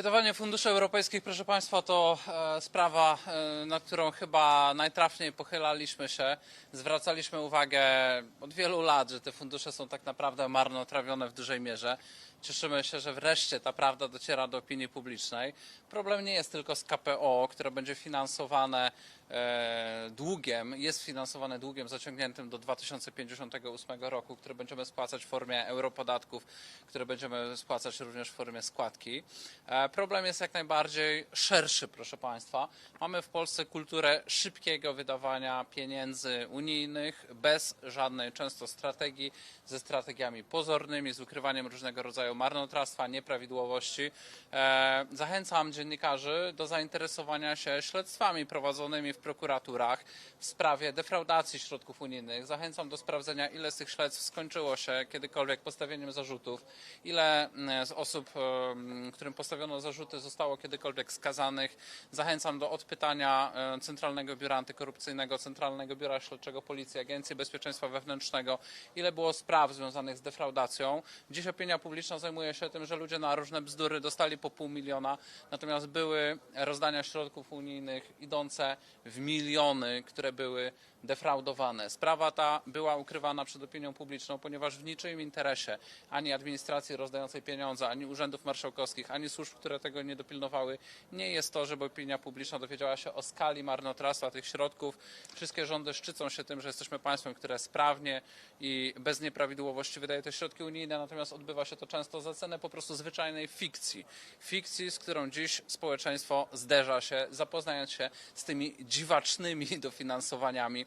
Wydawanie funduszy europejskich, proszę Państwa, to e, sprawa, e, na którą chyba najtrafniej pochylaliśmy się. Zwracaliśmy uwagę od wielu lat, że te fundusze są tak naprawdę marnotrawione w dużej mierze. Cieszymy się, że wreszcie ta prawda dociera do opinii publicznej. Problem nie jest tylko z KPO, które będzie finansowane długiem, jest finansowane długiem zaciągniętym do 2058 roku, który będziemy spłacać w formie europodatków, które będziemy spłacać również w formie składki. E, Problem jest jak najbardziej szerszy, proszę Państwa. Mamy w Polsce kulturę szybkiego wydawania pieniędzy unijnych bez żadnej często strategii, ze strategiami pozornymi, z ukrywaniem różnego rodzaju marnotrawstwa, nieprawidłowości. E, Zachęcam dziennikarzy do zainteresowania się śledztwami prowadzonymi w prokuraturach w sprawie defraudacji środków unijnych. Zachęcam do sprawdzenia, ile z tych śledztw skończyło się kiedykolwiek postawieniem zarzutów, ile mm, z osób, em, którym postawiono zarzuty, zostało kiedykolwiek skazanych. Zachęcam do odpytania e, Centralnego Biura Antykorupcyjnego, Centralnego Biura Śledczego Policji, Agencji Bezpieczeństwa Wewnętrznego, ile było spraw związanych z defraudacją. Dziś opinia publiczna zajmuje się tym, że ludzie na różne bzdury dostali po pół miliona, natomiast były rozdania środków unijnych idące w miliony, które były defraudowane. Sprawa ta była ukrywana przed opinią publiczną, ponieważ w niczyim interesie ani administracji rozdającej pieniądze, ani urzędów marszałkowskich, ani służb, które tego nie dopilnowały, nie jest to, żeby opinia publiczna dowiedziała się o skali marnotrawstwa tych środków. Wszystkie rządy szczycą się tym, że jesteśmy państwem, które sprawnie i bez nieprawidłowości wydaje te środki unijne, natomiast odbywa się to często za cenę po prostu zwyczajnej fikcji. Fikcji, z którą dziś społeczeństwo zderza się, zapoznając się z tymi dziwacznymi dofinansowaniami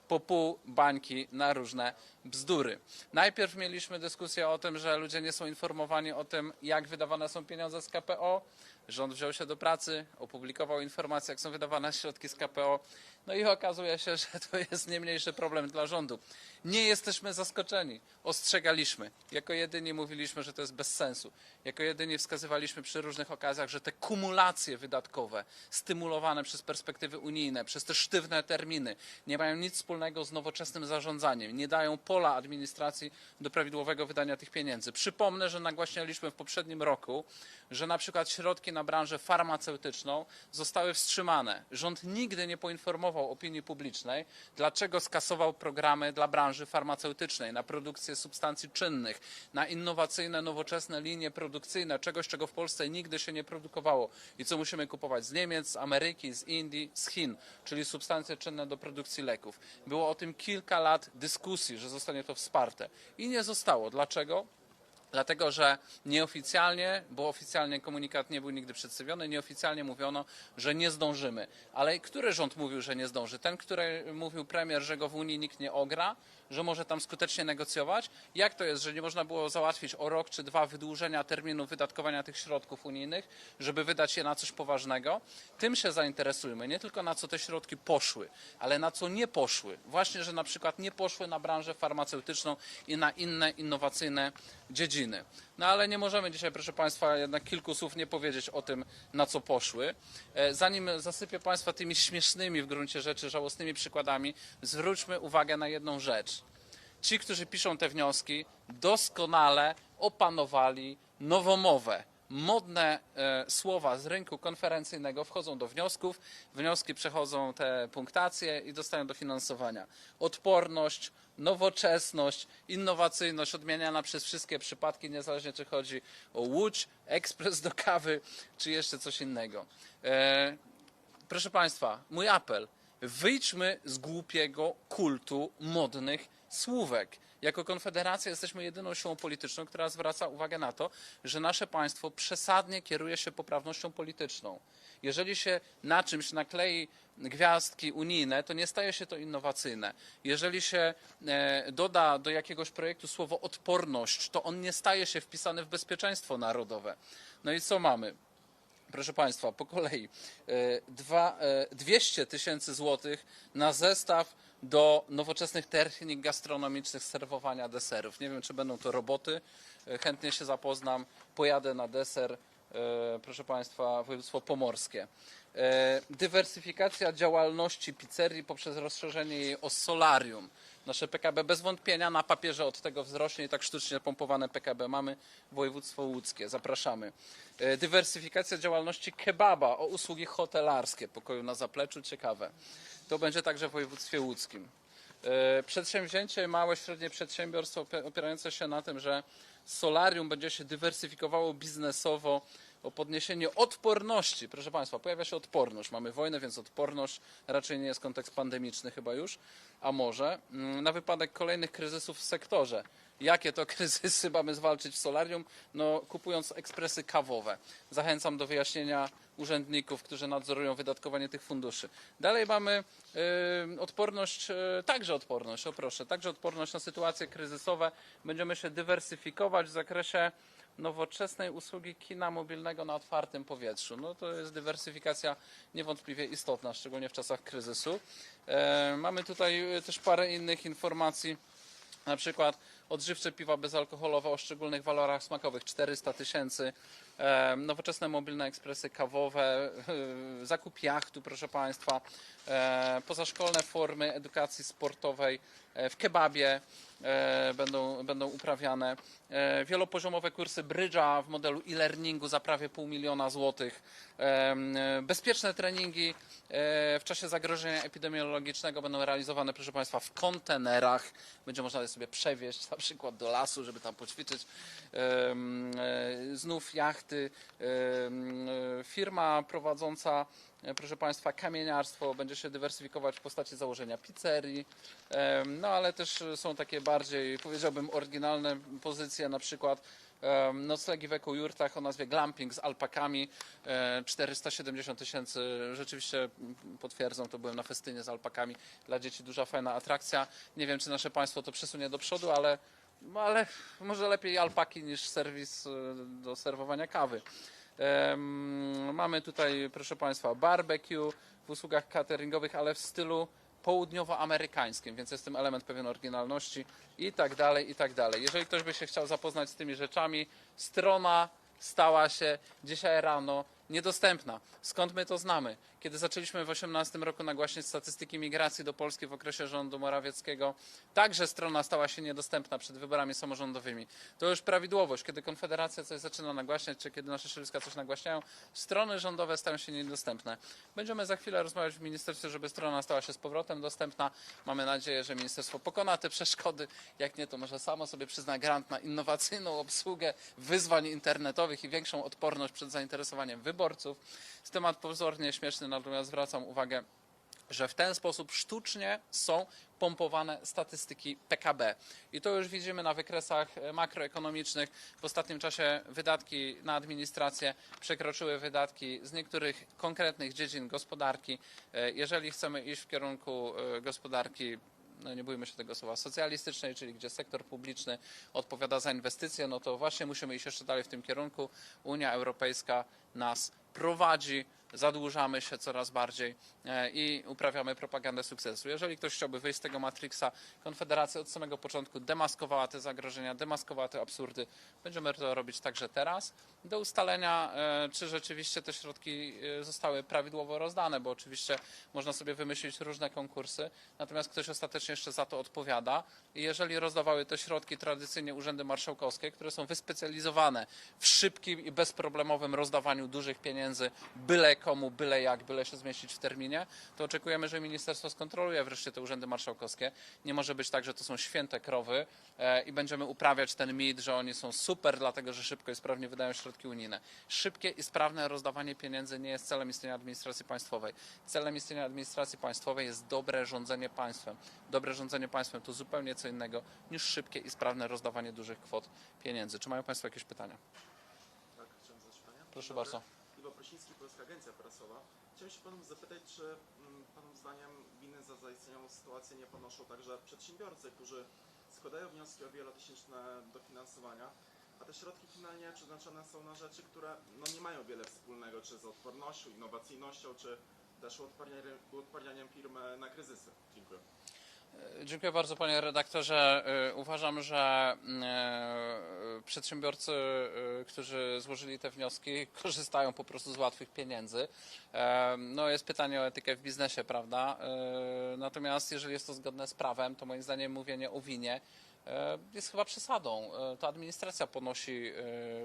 po pół bańki na różne bzdury. Najpierw mieliśmy dyskusję o tym, że ludzie nie są informowani o tym, jak wydawane są pieniądze z KPO. Rząd wziął się do pracy, opublikował informacje, jak są wydawane środki z KPO. No i okazuje się, że to jest nie mniejszy problem dla rządu. Nie jesteśmy zaskoczeni. Ostrzegaliśmy. Jako jedyni mówiliśmy, że to jest bez sensu. Jako jedyni wskazywaliśmy przy różnych okazjach, że te kumulacje wydatkowe stymulowane przez perspektywy unijne, przez te sztywne terminy nie mają nic wspólnego z nowoczesnym zarządzaniem. Nie dają pola administracji do prawidłowego wydania tych pieniędzy. Przypomnę, że nagłaśnialiśmy w poprzednim roku, że na przykład środki na branżę farmaceutyczną zostały wstrzymane. Rząd nigdy nie poinformował opinii publicznej, dlaczego skasował programy dla branży farmaceutycznej na produkcję substancji czynnych, na innowacyjne, nowoczesne linie produkcyjne, czegoś, czego w Polsce nigdy się nie produkowało i co musimy kupować z Niemiec, z Ameryki, z Indii, z Chin, czyli substancje czynne do produkcji leków. Było o tym kilka lat dyskusji, że zostanie to wsparte i nie zostało. Dlaczego? Dlatego, że nieoficjalnie, bo oficjalnie komunikat nie był nigdy przedstawiony, nieoficjalnie mówiono, że nie zdążymy. Ale który rząd mówił, że nie zdąży? Ten, który mówił premier, że go w Unii nikt nie ogra, że może tam skutecznie negocjować? Jak to jest, że nie można było załatwić o rok czy dwa wydłużenia terminu wydatkowania tych środków unijnych, żeby wydać je na coś poważnego? Tym się zainteresujmy, nie tylko na co te środki poszły, ale na co nie poszły. Właśnie, że na przykład nie poszły na branżę farmaceutyczną i na inne innowacyjne dziedziny. No ale nie możemy dzisiaj, proszę Państwa, jednak kilku słów nie powiedzieć o tym, na co poszły. E, Zanim zasypię Państwa tymi śmiesznymi w gruncie rzeczy, żałosnymi przykładami, zwróćmy uwagę na jedną rzecz. Ci, którzy piszą te wnioski, doskonale opanowali nowomowę. Modne e, słowa z rynku konferencyjnego wchodzą do wniosków, wnioski przechodzą te punktacje i dostają dofinansowania. Odporność, nowoczesność, innowacyjność odmieniana przez wszystkie przypadki, niezależnie czy chodzi o łódź, ekspres do kawy, czy jeszcze coś innego. E, proszę Państwa, mój apel. Wyjdźmy z głupiego kultu modnych słówek. Jako Konfederacja jesteśmy jedyną siłą polityczną, która zwraca uwagę na to, że nasze państwo przesadnie kieruje się poprawnością polityczną. Jeżeli się na czymś naklei gwiazdki unijne, to nie staje się to innowacyjne. Jeżeli się e, doda do jakiegoś projektu słowo odporność, to on nie staje się wpisany w bezpieczeństwo narodowe. No i co mamy? Proszę Państwa, po kolei. E, Dwa, e, 200 tysięcy złotych na zestaw do nowoczesnych technik gastronomicznych serwowania deserów. Nie wiem, czy będą to roboty. E, Chętnie się zapoznam. Pojadę na deser. e, Proszę Państwa, województwo pomorskie. E, Dywersyfikacja działalności pizzerii poprzez rozszerzenie jej o solarium. Nasze PKB bez wątpienia na papierze od tego wzrośnie i tak sztucznie pompowane PKB mamy województwo łódzkie. Zapraszamy. E, Dywersyfikacja działalności kebaba o usługi hotelarskie pokoju na zapleczu. Ciekawe. To będzie także w województwie łódzkim. E, Przedsięwzięcie, małe, średnie przedsiębiorstwo opie- opierające się na tym, że solarium będzie się dywersyfikowało biznesowo o podniesienie odporności. Proszę Państwa, pojawia się odporność. Mamy wojnę, więc odporność raczej nie jest kontekst pandemiczny chyba już, a może mm, na wypadek kolejnych kryzysów w sektorze. Jakie to kryzysy mamy zwalczyć w solarium? No, kupując ekspresy kawowe. Zachęcam do wyjaśnienia urzędników, którzy nadzorują wydatkowanie tych funduszy. Dalej mamy y, odporność, y, także odporność, o proszę, także odporność na sytuacje kryzysowe. Będziemy się dywersyfikować w zakresie nowoczesnej usługi kina mobilnego na otwartym powietrzu. No to jest dywersyfikacja niewątpliwie istotna, szczególnie w czasach kryzysu. E, mamy tutaj y, też parę innych informacji. Na przykład odżywcze piwa bezalkoholowe o szczególnych walorach smakowych 400 tysięcy, e, nowoczesne mobilne ekspresy kawowe, e, zakup jachtu, proszę Państwa, e, pozaszkolne formy edukacji sportowej e, w kebabie e, będą, będą uprawiane, wielopoziomowe kursy brydża w modelu e-learningu za prawie pół miliona złotych, bezpieczne treningi w czasie zagrożenia epidemiologicznego będą realizowane, proszę Państwa, w kontenerach. Będzie można je sobie przewieźć na przykład do lasu, żeby tam poćwiczyć. Znów jachty. E, Firma prowadząca, e, proszę Państwa, kamieniarstwo będzie się dywersyfikować w postaci założenia pizzerii. No ale też są takie bardziej, powiedziałbym, oryginalne pozycje, na przykład noclegi w ekojurtach o nazwie glamping z alpakami. E, 470 tysięcy, rzeczywiście potwierdzą, to byłem na festynie z alpakami. Dla dzieci duża, fajna atrakcja. Nie wiem, czy nasze państwo to przesunie do przodu, ale, no, ale może lepiej alpaki niż serwis e, do serwowania kawy. Em, Mamy tutaj, proszę Państwa, barbecue w usługach cateringowych, ale w stylu południowoamerykańskim, więc jest tym element pewien oryginalności i tak dalej, i tak dalej. Jeżeli ktoś by się chciał zapoznać z tymi rzeczami, strona stała się dzisiaj rano niedostępna. Skąd my to znamy? Kiedy zaczęliśmy w 2018 roku nagłaśniać statystyki migracji do Polski w okresie rządu Morawieckiego, także strona stała się niedostępna przed wyborami samorządowymi. To już prawidłowość. Kiedy Konfederacja coś zaczyna nagłaśniać, czy kiedy nasze środowiska coś nagłaśniają, strony rządowe stają się niedostępne. Będziemy za chwilę rozmawiać w ministerstwie, żeby strona stała się z powrotem dostępna. Mamy nadzieję, że ministerstwo pokona te przeszkody. Jak nie, to może samo sobie przyzna grant na innowacyjną obsługę wyzwań internetowych i większą odporność przed zainteresowaniem wyborców. Jest temat pozornie śmieszny, natomiast zwracam uwagę, że w ten sposób sztucznie są pompowane statystyki PKB. I to już widzimy na wykresach e, makroekonomicznych. W ostatnim czasie wydatki na administrację przekroczyły wydatki z niektórych konkretnych dziedzin gospodarki. E, Jeżeli chcemy iść w kierunku e, gospodarki no nie bójmy się tego słowa, socjalistycznej, czyli gdzie sektor publiczny odpowiada za inwestycje, no to właśnie musimy iść jeszcze dalej w tym kierunku. Unia Europejska nas prowadzi, zadłużamy się coraz bardziej e, i uprawiamy propagandę sukcesu. Jeżeli ktoś chciałby wyjść z tego Matrixa, Konfederacja od samego początku demaskowała te zagrożenia, demaskowała te absurdy. Będziemy to robić także teraz, do ustalenia, e, czy rzeczywiście te środki e, zostały prawidłowo rozdane, bo oczywiście można sobie wymyślić różne konkursy, natomiast ktoś ostatecznie jeszcze za to odpowiada. I jeżeli rozdawały te środki tradycyjnie urzędy marszałkowskie, które są wyspecjalizowane w szybkim i bezproblemowym rozdawaniu dużych pieniędzy, byle komu, byle jak, byle się zmieścić w terminie, to oczekujemy, że ministerstwo skontroluje wreszcie te urzędy marszałkowskie. Nie może być tak, że to są święte krowy e, i będziemy uprawiać ten mit, że oni są super, dlatego że szybko i sprawnie wydają środki unijne. Szybkie i sprawne rozdawanie pieniędzy nie jest celem istnienia administracji państwowej. Celem istnienia administracji państwowej jest dobre rządzenie państwem. Dobre rządzenie państwem to zupełnie co innego niż szybkie i sprawne rozdawanie dużych kwot pieniędzy. Czy mają Państwo jakieś pytania? Tak, chciałem zadać pytanie. Proszę bardzo. Iwo Prosiński, Polska Agencja Prasowa. Chciałem się Panów zapytać, czy mm, Panów zdaniem winy za zaistniałą sytuację nie ponoszą także przedsiębiorcy, którzy składają wnioski o wielotysięczne dofinansowania, a te środki finalnie przeznaczone są na rzeczy, które no, nie mają wiele wspólnego, czy z odpornością, innowacyjnością, czy też uodparnianiem, uodparnianiem firm na kryzysy. Dziękuję. Dziękuję bardzo panie redaktorze. Y, Uważam, że y, przedsiębiorcy, y, którzy złożyli te wnioski, korzystają po prostu z łatwych pieniędzy. No jest pytanie o etykę w biznesie, prawda? Natomiast jeżeli jest to zgodne z prawem, to moim zdaniem mówienie o winie jest chyba przesadą. To administracja ponosi,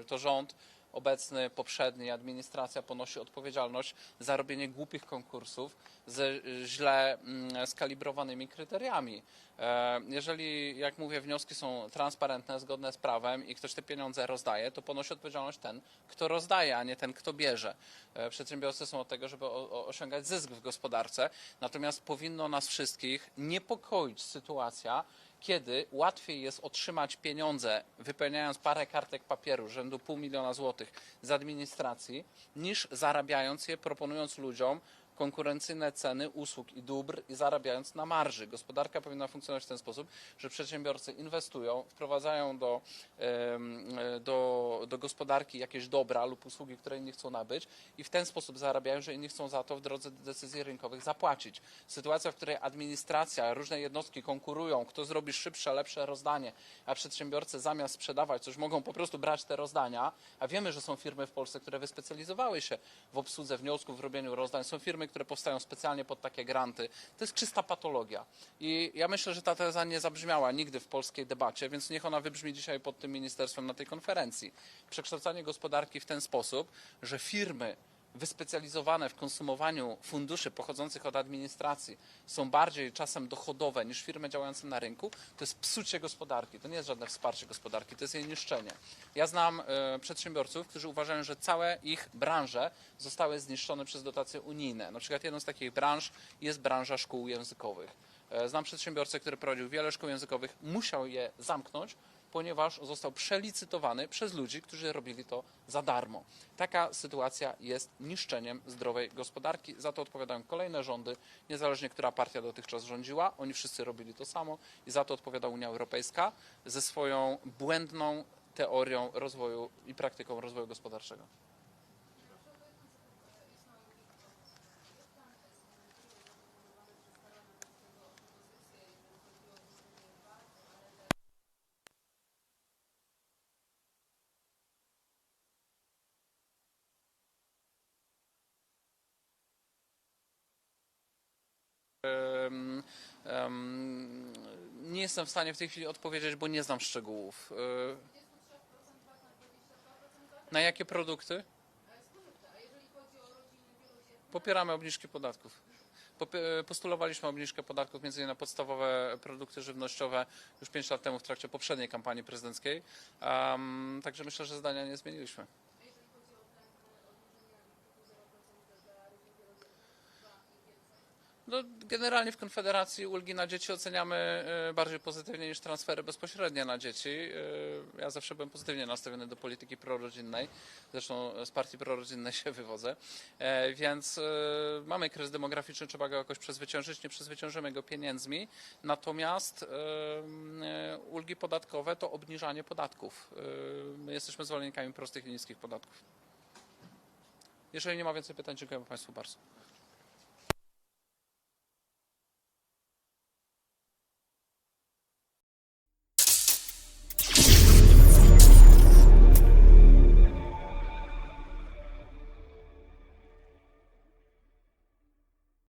to rząd obecny, poprzedni, administracja ponosi odpowiedzialność za robienie głupich konkursów y, źle mm, skalibrowanymi kryteriami. E, Jeżeli, jak mówię, wnioski są transparentne, zgodne z prawem i ktoś te pieniądze rozdaje, to ponosi odpowiedzialność ten, kto rozdaje, a nie ten, kto bierze. E, Przedsiębiorcy są od tego, żeby osiągać zysk w gospodarce, natomiast powinno nas wszystkich niepokoić sytuacja, kiedy łatwiej jest otrzymać pieniądze, wypełniając parę kartek papieru rzędu pół miliona złotych z administracji, niż zarabiając je, proponując ludziom konkurencyjne ceny usług i dóbr i zarabiając na marży. Gospodarka powinna funkcjonować w ten sposób, że przedsiębiorcy inwestują, wprowadzają do, e, do, do gospodarki jakieś dobra lub usługi, które inni chcą nabyć i w ten sposób zarabiają, że inni chcą za to w drodze decyzji rynkowych zapłacić. Sytuacja, w której administracja, różne jednostki konkurują, kto zrobi szybsze, lepsze rozdanie, a przedsiębiorcy zamiast sprzedawać coś mogą po prostu brać te rozdania, a wiemy, że są firmy w Polsce, które wyspecjalizowały się w obsłudze wniosków, w robieniu rozdań, są firmy, które powstają specjalnie pod takie granty. To jest czysta patologia. I ja myślę, że ta teza nie zabrzmiała nigdy w polskiej debacie, więc niech ona wybrzmi dzisiaj pod tym ministerstwem na tej konferencji. Przekształcanie gospodarki w ten sposób, że firmy wyspecjalizowane w konsumowaniu funduszy pochodzących od administracji są bardziej czasem dochodowe niż firmy działające na rynku, to jest psucie gospodarki. To nie jest żadne wsparcie gospodarki, to jest jej niszczenie. Ja znam e, przedsiębiorców, którzy uważają, że całe ich branże zostały zniszczone przez dotacje unijne. Na przykład jedną z takich branż jest branża szkół językowych. E, Znam przedsiębiorcę, który prowadził wiele szkół językowych, musiał je zamknąć, ponieważ został przelicytowany przez ludzi, którzy robili to za darmo. Taka sytuacja jest niszczeniem zdrowej gospodarki. Za to odpowiadają kolejne rządy, niezależnie która partia dotychczas rządziła. Oni wszyscy robili to samo i za to odpowiada Unia Europejska ze swoją błędną teorią rozwoju i praktyką rozwoju gospodarczego. Nie jestem w stanie w tej chwili odpowiedzieć, bo nie znam szczegółów. E, Na jakie produkty? Popieramy obniżki podatków. Popie- Postulowaliśmy obniżkę podatków między innymi na podstawowe produkty żywnościowe już 5 lat temu w trakcie poprzedniej kampanii prezydenckiej. Em, także myślę, że zdania nie zmieniliśmy. No, generalnie w Konfederacji ulgi na dzieci oceniamy e, bardziej pozytywnie niż transfery bezpośrednie na dzieci. E, Ja zawsze byłem pozytywnie nastawiony do polityki prorodzinnej. Zresztą z partii prorodzinnej się wywodzę. E, Więc mamy kryzys demograficzny, trzeba go jakoś przezwyciężyć. Nie przezwyciężymy go pieniędzmi. Natomiast ulgi podatkowe to obniżanie podatków. My jesteśmy zwolennikami prostych i niskich podatków. Jeżeli nie ma więcej pytań, dziękuję Państwu bardzo.